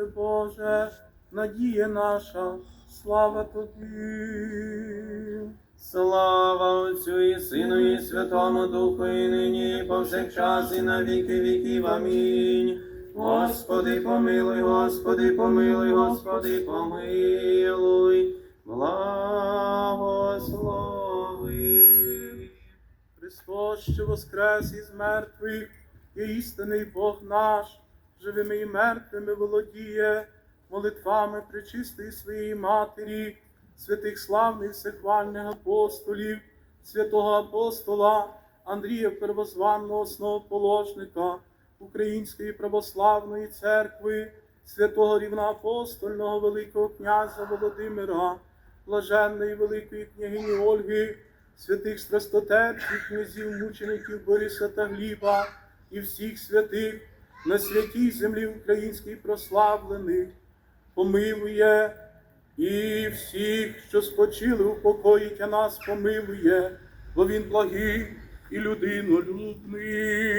Ти Боже, надія наша, слава Тобі. Слава Отцю і Сину, і Святому Духу, і нині, і повсякчас, і на віки віків. Амінь. Господи, помилуй, Господи, помилуй, Господи, помилуй, благослови. Христос, що воскрес із мертвих, є істинний Бог наш, живими і мертвими володіє, молитвами пречистої своєї Матері, святих славних всехвальних апостолів, святого апостола Андрія Первозванного основоположника Української православної церкви, святого рівноапостольного Великого князя Володимира, блаженної Великої княгині Ольги, святих страстотерців, князів, мучеників Бориса та Гліба і всіх святих на святій землі українській прославлених, помилує і всіх, що спочили у а нас помилує, бо він благий і людинолюбний.